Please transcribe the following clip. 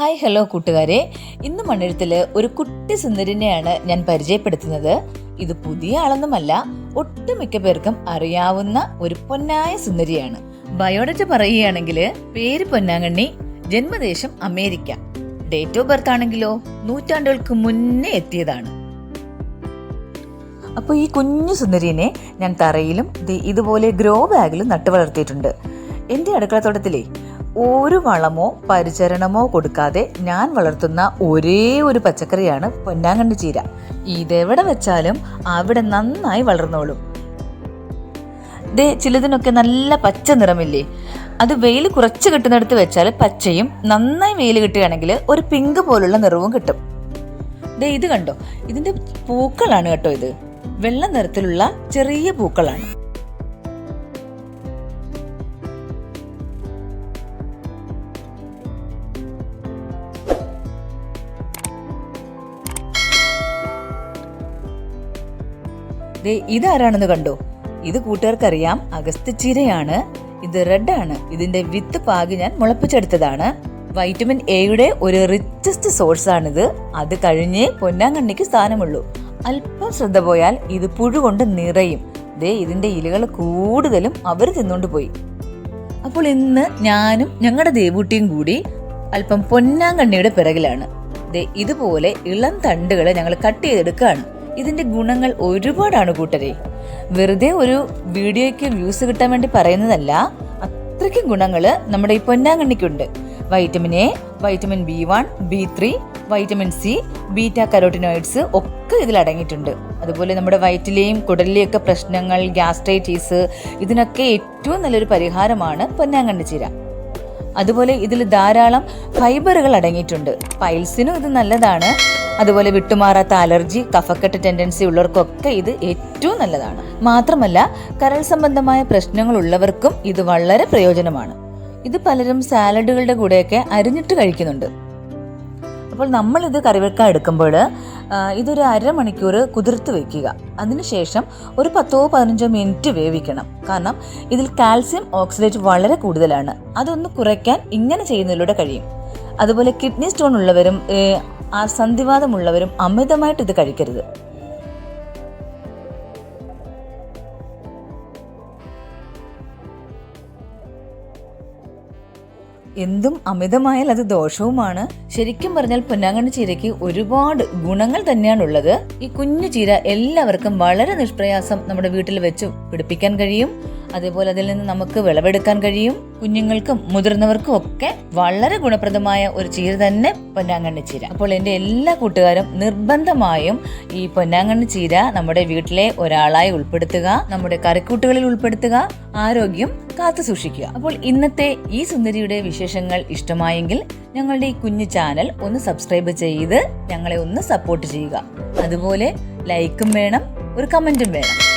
Hi hello കൂട്ടുകാരെ. ഇന്ന് മണ്ണെഴുത്തിൽ ഒരു കുട്ടി സുന്ദരിനെയാണ് ഞാൻ പരിചയപ്പെടുത്തുന്നത്. ഇത് പുതിയ ആളൊന്നുമല്ല ഒട്ടുമിക്ക പേർക്കും അറിയാവുന്ന ഒരു പൊന്നായ സുന്ദരിയാണ്. ബയോഡേറ്റ പറയുകയാണെങ്കിൽ പേര് പൊന്നാങ്കണ്ണി ജന്മദേശം അമേരിക്ക. ഡേറ്റ് ഓഫ് ബർത്ത് ആണെങ്കിലോ നൂറ്റാണ്ടുകൾക്ക് മുന്നേ എത്തിയതാണ്. അപ്പോൾ ഈ കുഞ്ഞു സുന്ദരിനെ ഞാൻ തറയിലും ഇതുപോലെ ഗ്രോ ബാഗിലും നട്ടു വളർത്തിയിട്ടുണ്ട് എന്റെ അടുക്കളത്തോട്ടത്തിലേ ഒരു വളമോ പരിചരണമോ കൊടുക്കാതെ ഞാൻ വളർത്തുന്ന ഒരേ ഒരു പച്ചക്കറിയാണ് പൊന്നാങ്കണ്ണി ചീര. ഇതെവിടെ വെച്ചാലും അവിടെ നന്നായി വളർന്നോളും. ദേ ചിലതിനൊക്കെ നല്ല പച്ച നിറമില്ലേ? അത് വെയിൽ കുറച്ച് കിട്ടുന്നിടത്ത് വെച്ചാൽ പച്ചയും നന്നായി വെയിൽ കിട്ടുകയാണെങ്കിൽ ഒരു പിങ്ക് പോലുള്ള നിറവും കിട്ടും. ദേ ഇത് കണ്ടോ? ഇതിന്റെ പൂക്കളാണ് കേട്ടോ ഇത്. വെള്ള നിറത്തിലുള്ള ചെറിയ പൂക്കളാണ്. ദേ ഇതാരാണെന്ന് കണ്ടോ? ഇത് കൂട്ടുകാർക്കറിയാം. അഗസ്ത്യച്ചീരയാണ് ഇത് റെഡ് ആണ് ഇതിന്റെ വിത്ത് പാകി ഞാൻ മുളപ്പിച്ചെടുത്തതാണ്. വൈറ്റമിൻ എയുടെ ഒരു റിച്ചസ്റ്റ് സോഴ്സ് ആണിത്. അത് കഴിഞ്ഞേ പൊന്നാങ്കണ്ണിക്ക് സ്ഥാനമുള്ളൂ. അല്പം ശ്രദ്ധ പോയാൽ ഇത് പുഴുകൊണ്ട് നിറയും. ദേ ഇതിന്റെ ഇലകൾ കൂടുതലും അവർ തിന്നുകൊണ്ട് പോയി. അപ്പോൾ ഇന്ന് ഞാനും ഞങ്ങളുടെ ദേവൂട്ടിയും കൂടി അല്പം പൊന്നാങ്കണ്ണിയുടെ പിറകിലാണ്. ദേ ഇതുപോലെ ഇളം തണ്ടുകളെ ഞങ്ങൾ കട്ട് ചെയ്തെടുക്കുകയാണ് ഇതിന്റെ ഗുണങ്ങൾ ഒരുപാടാണ് കൂട്ടരെ. വെറുതെ ഒരു വീഡിയോയ്ക്ക് വ്യൂസ് കിട്ടാൻ വേണ്ടി പറയുന്നതല്ല അത്രയ്ക്കും ഗുണങ്ങൾ നമ്മുടെ ഈ പൊന്നാങ്കണ്ണിക്കുണ്ട്. Vitamin A vitamin B one B three vitamin C beta carotenoids ഒക്കെ ഇതിൽ അടങ്ങിയിട്ടുണ്ട്. അതുപോലെ നമ്മുടെ വയറ്റിലെയും കുടലിലെയും ഒക്കെ പ്രശ്നങ്ങൾ ഗ്യാസ്ട്രൈറ്റീസ് ഇതിനൊക്കെ ഏറ്റവും നല്ലൊരു പരിഹാരമാണ് പൊന്നാങ്കണ്ണി ചീര. അതുപോലെ ഇതിൽ ധാരാളം ഫൈബറുകൾ അടങ്ങിയിട്ടുണ്ട്. പൈൽസിനും ഇത് നല്ലതാണ്. അതുപോലെ വിട്ടുമാറാത്ത അലർജി കഫക്കെട്ട് ടെൻഡൻസി ഉള്ളവർക്കൊക്കെ ഇത് ഏറ്റവും നല്ലതാണ്. മാത്രമല്ല കരൾ സംബന്ധമായ പ്രശ്നങ്ങൾ ഉള്ളവർക്കും ഇത് വളരെ പ്രയോജനമാണ്. ഇത് പലരും സാലഡുകളുടെ കൂടെയൊക്കെ അരിഞ്ഞിട്ട് കഴിക്കുന്നുണ്ട്. അപ്പോൾ നമ്മൾ ഇത് കറിവെക്കാൻ എടുക്കുമ്പോൾ ഇതൊരു അരമണിക്കൂർ കുതിർത്ത് വെക്കുക. അതിനുശേഷം ഒരു പത്തോ പതിനഞ്ചോ മിനിറ്റ് വേവിക്കണം. കാരണം ഇതിൽ കാൽസ്യം ഓക്സിഡേറ്റ് വളരെ കൂടുതലാണ്. അതൊന്ന് കുറയ്ക്കാൻ ഇങ്ങനെ ചെയ്യുന്നതിലൂടെ കഴിയും. അതുപോലെ കിഡ്നി സ്റ്റോൺ ഉള്ളവരും സന്ധിവാതമുള്ളവരും അമിതമായിട്ട് ഇത് കഴിക്കരുത്. എന്തും അമിതമായാൽ അത് ദോഷവുമാണ്. ശരിക്കും പറഞ്ഞാൽ പൊന്നാങ്കണ്ണി ചീരയ്ക്ക് ഒരുപാട് ഗുണങ്ങൾ തന്നെയാണുള്ളത്. ഈ കുഞ്ഞു ചീര എല്ലാവർക്കും വളരെ നിഷ്പ്രയാസം നമ്മുടെ വീട്ടിൽ വെച്ച് പിടിപ്പിക്കാൻ കഴിയും. അതേപോലെ അതിൽ നിന്ന് നമുക്ക് വിളവെടുക്കാൻ കഴിയും. കുഞ്ഞുങ്ങൾക്കും മുതിർന്നവർക്കും ഒക്കെ വളരെ ഗുണപ്രദമായ ഒരു ചീര തന്നെ പൊന്നാങ്കണ്ണി ചീര. അപ്പോൾ എന്റെ എല്ലാ കൂട്ടുകാരും നിർബന്ധമായും ഈ പൊന്നാങ്കണ്ണി ചീര നമ്മുടെ വീട്ടിലെ ഒരാളായി ഉൾപ്പെടുത്തുക നമ്മുടെ കറിക്കൂട്ടുകളിൽ ഉൾപ്പെടുത്തുക ആരോഗ്യം കാത്തു സൂക്ഷിക്കുക. അപ്പോൾ ഇന്നത്തെ ഈ സുന്ദരിയുടെ വിശേഷങ്ങൾ ഇഷ്ടമായെങ്കിൽ ഞങ്ങളുടെ ഈ കുഞ്ഞു ചാനൽ ഒന്ന് സബ്സ്ക്രൈബ് ചെയ്ത് ഞങ്ങളെ ഒന്ന് സപ്പോർട്ട് ചെയ്യുക. അതുപോലെ ലൈക്കും വേണം ഒരു കമന്റും വേണം.